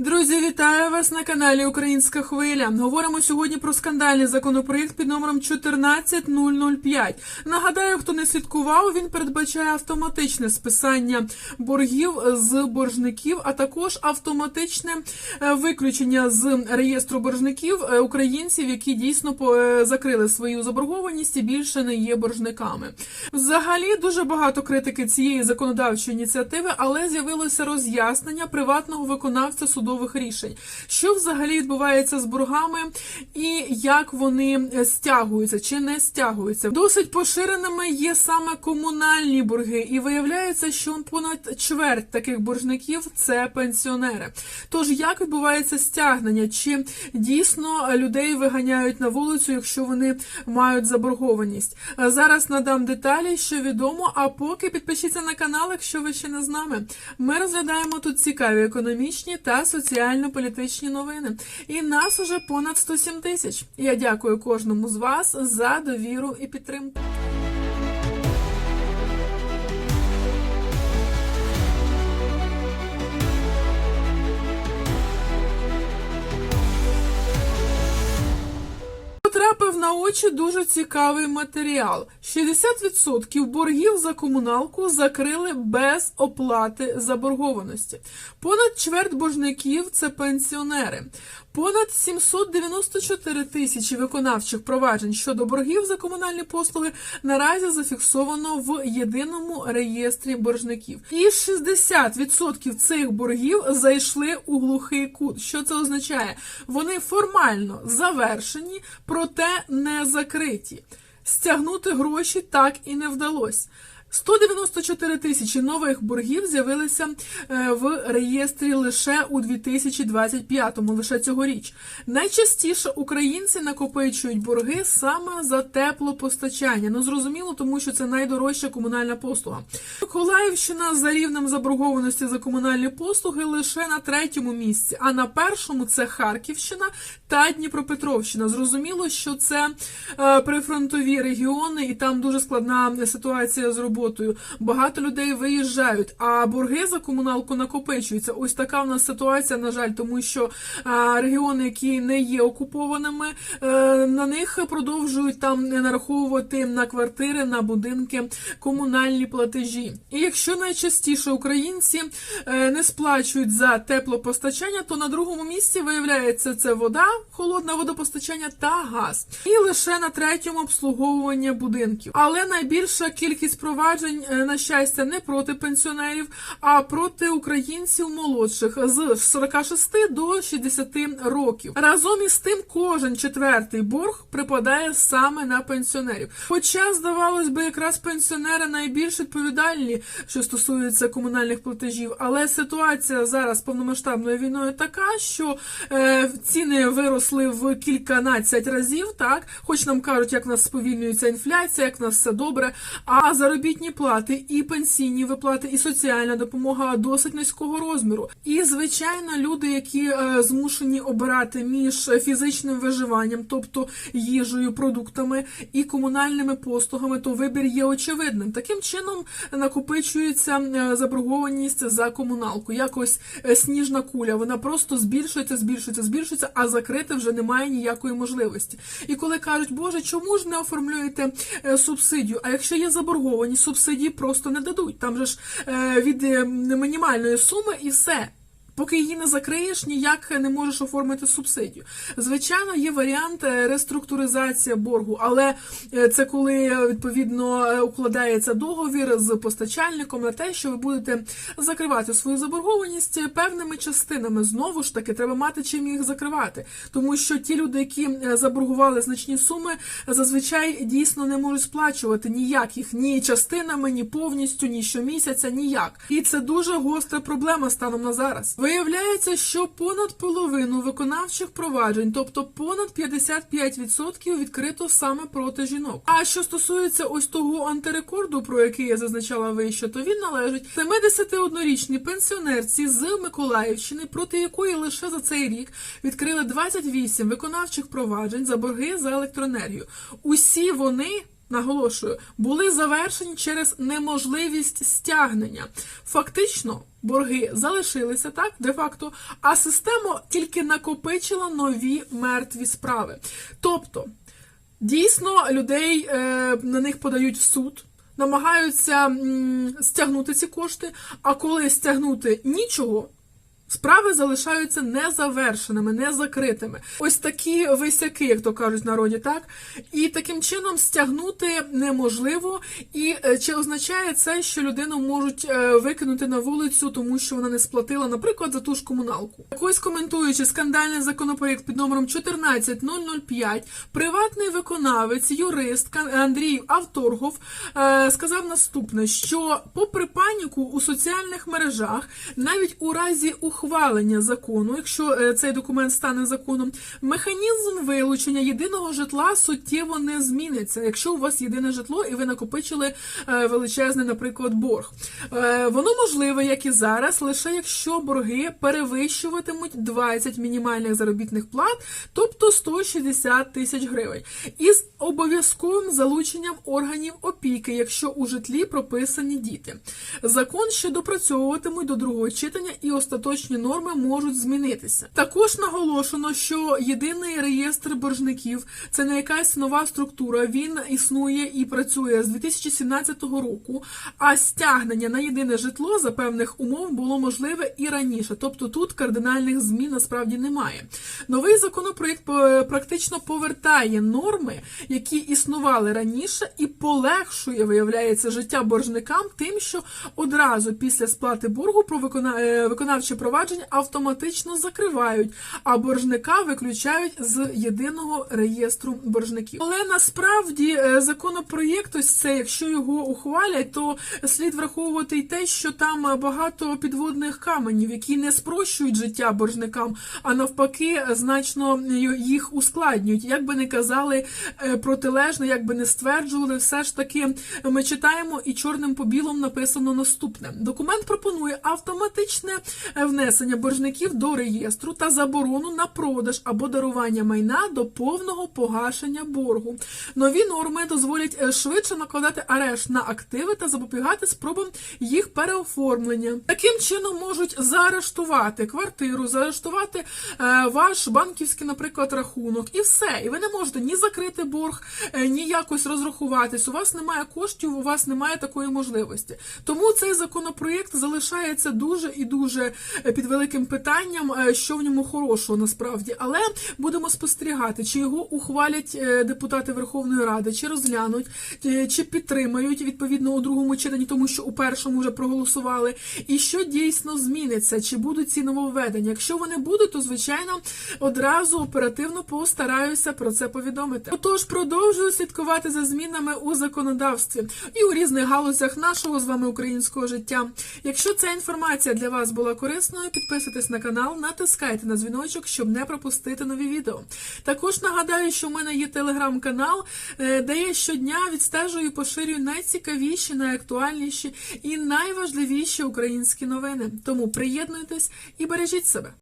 Друзі, вітаю вас на каналі Українська Хвиля. Говоримо сьогодні про скандальний законопроєкт під номером 14005. Нагадаю, хто не слідкував, він передбачає автоматичне списання боргів з боржників, а також автоматичне е, виключення з реєстру боржників е, українців, які дійсно е, закрили свою заборгованість і більше не є боржниками. Взагалі дуже багато критики цієї законодавчої ініціативи, але з'явилося роз'яснення приватного виконавця судових рішень, що взагалі відбувається з боргами і як вони е, стягуються чи не стягуються. Досить поширеними є саме комунальні борги, і виявляється, що понад чверть таких боржників це пенсіонери. Тож як відбувається стягнення? Чи дійсно людей виганяють на вулицю, якщо вони мають заборгованість? Зараз надам деталі, що відомо. А поки підпишіться на канал, якщо ви ще не з нами. Ми розглядаємо тут цікаві економічні та соціально-політичні новини. І нас уже понад 107 тисяч. Я дякую кожному з вас за довіру і підтримку. Потрапив на очі дуже цікавий матеріал. 60% боргів за комуналку закрили без оплати заборгованості. Понад чверть боржників це пенсіонери. Понад 794 тисячі виконавчих проваджень щодо боргів за комунальні послуги наразі зафіксовано в єдиному реєстрі боржників. І 60% цих боргів зайшли у глухий кут. Що це означає? Вони формально завершені, проте не закриті. Стягнути гроші так і не вдалося. 194 тисячі нових боргів з'явилися е, в реєстрі лише у 2025-му, лише цьогоріч. Найчастіше українці накопичують борги саме за теплопостачання. Ну зрозуміло, тому що це найдорожча комунальна послуга. Миколаївщина за рівнем заборгованості за комунальні послуги лише на третьому місці, а на першому це Харківщина та Дніпропетровщина. Зрозуміло, що це е, прифронтові регіони, і там дуже складна ситуація з роботою. Багато людей виїжджають, а борги за комуналку накопичуються. Ось така в нас ситуація, на жаль, тому що регіони, які не є окупованими, е, на них продовжують там нараховувати на квартири, на будинки комунальні платежі. І якщо найчастіше українці е, не сплачують за теплопостачання, то на другому місці виявляється це вода, холодне водопостачання та газ. І лише на третьому обслуговування будинків. Але найбільша кількість проваджень, е, на щастя, не проти пенсіонерів, а проти українців молодших з 46 до 60 років. Разом із тим, кожен четвертий борг припадає саме на пенсіонерів. Хоча, здавалось би, якраз пенсіонери найбільш відповідальні, що стосується комунальних платежів, але ситуація зараз повномасштабною війною така, що е, ціни виросли в кільканадцять разів, так хоч нам кажуть, як в нас сповільнюється інфляція, як в нас все добре. А заробітні плати, і пенсійні виплати, і соціальна допомога досить низького розміру. І звичайно, люди, які е, змушені обирати між фізичним виживанням, тобто їжею, продуктами і комунальними послугами, то вибір є очевидним. Таким чином накопичується е, заборгованість за комуналку. Якось е, сніжна куля, вона просто збільшується, збільшується, збільшується, а закрити вже немає ніякої можливості. І коли кажуть, Боже, чому ж не оформлюєте субсидію? А якщо є заборгованість, субсидії просто не дадуть. Там же ж е, від е, мінімальної суми і все. Поки її не закриєш, ніяк не можеш оформити субсидію. Звичайно, є варіант е, реструктуризація боргу, але е, це коли е, відповідно укладається договір з постачальником на те, що ви будете закривати свою заборгованість певними частинами. Знову ж таки, треба мати чим їх закривати, тому що ті люди, які заборгували значні суми, зазвичай дійсно не можуть сплачувати ніяк їх ні частинами, ні повністю, ні щомісяця, ніяк. І це дуже гостра проблема станом на зараз. Виявляється, що понад половину виконавчих проваджень, тобто понад 55% відкрито саме проти жінок. А що стосується ось того антирекорду, про який я зазначала вище, то він належить 71-річній пенсіонерці з Миколаївщини, проти якої лише за цей рік відкрили 28 виконавчих проваджень за борги за електроенергію. Усі вони наголошую, були завершені через неможливість стягнення. Фактично, борги залишилися так, де-факто, а система тільки накопичила нові мертві справи. Тобто, дійсно, людей е, на них подають в суд. Намагаються стягнути ці кошти, а коли стягнути нічого, Справи залишаються незавершеними, незакритими. Ось такі висяки, як то кажуть в народі, так? І таким чином стягнути неможливо. І е, чи означає це, що людину можуть е, викинути на вулицю, тому що вона не сплатила, наприклад, за ту ж комуналку? Ось коментуючи скандальний законопроєкт під номером 14005, приватний виконавець, юрист Андрій Авторгов е, сказав наступне: що, попри паніку у соціальних мережах, навіть у разі ухвалення закону, якщо е, цей документ стане законом, механізм вилучення єдиного житла суттєво не зміниться, якщо у вас єдине житло і ви накопичили е, величезний, наприклад, борг. Е, Воно можливе, як і зараз, лише якщо борги перевищуватимуть 20 мінімальних заробітних плат, тобто 160 тисяч гривень, із обов'язковим залученням органів опіки, якщо у житлі прописані діти. Закон ще допрацьовуватимуть до другого читання і остаточні норми можуть змінитися. Також наголошено, що єдиний реєстр боржників це не якась нова структура. Він існує і працює з 2017 року. А стягнення на єдине житло за певних умов було можливе і раніше. Тобто тут кардинальних змін насправді немає. Новий законопроект е, практично повертає норми, які існували раніше, і полегшує, виявляється, життя боржникам тим, що одразу після сплати боргу про е, виконавче провадження автоматично закривають, а боржника виключають з єдиного реєстру боржників. Але насправді е, законопроєкт ось це, якщо його ухвалять, то слід враховувати й те, що там багато підводних каменів, які не спрощують життя боржникам, а навпаки, е, значно їх ускладнюють. Як би не казали е, протилежно, як би не стверджували, все ж таки ми читаємо і чорним по білому написано наступне: документ пропонує автоматичне е, внесення боржників до реєстру та заборону на продаж або дарування майна до повного погашення боргу. Нові норми дозволять е, швидше накладати арешт на активи та запобігати спробам їх переоформлення. Таким чином можуть заарештувати квартиру, заарештувати е, ваш банківський, наприклад, рахунок, і все. І ви не можете ні закрити борг, е, ні якось розрахуватись. У вас немає коштів, у вас немає такої можливості. Тому цей законопроєкт залишається дуже і дуже е, під великим питанням, що в ньому хорошого насправді. Але будемо спостерігати, чи його ухвалять депутати Верховної Ради, чи розглянуть, чи підтримають відповідно у другому читанні, тому що у першому вже проголосували. І що дійсно зміниться, чи будуть ці нововведення? Якщо вони будуть, то звичайно одразу оперативно постараюся про це повідомити. Отож, продовжую слідкувати за змінами у законодавстві і у різних галузях нашого з вами українського життя. Якщо ця інформація для вас була корисною, підписуйтесь на канал, натискайте на дзвіночок, щоб не пропустити нові відео. Також нагадаю, що в мене є телеграм-канал, е, де я щодня відстежую і поширюю найцікавіші, найактуальніші і найважливіші українські новини. Тому приєднуйтесь і бережіть себе.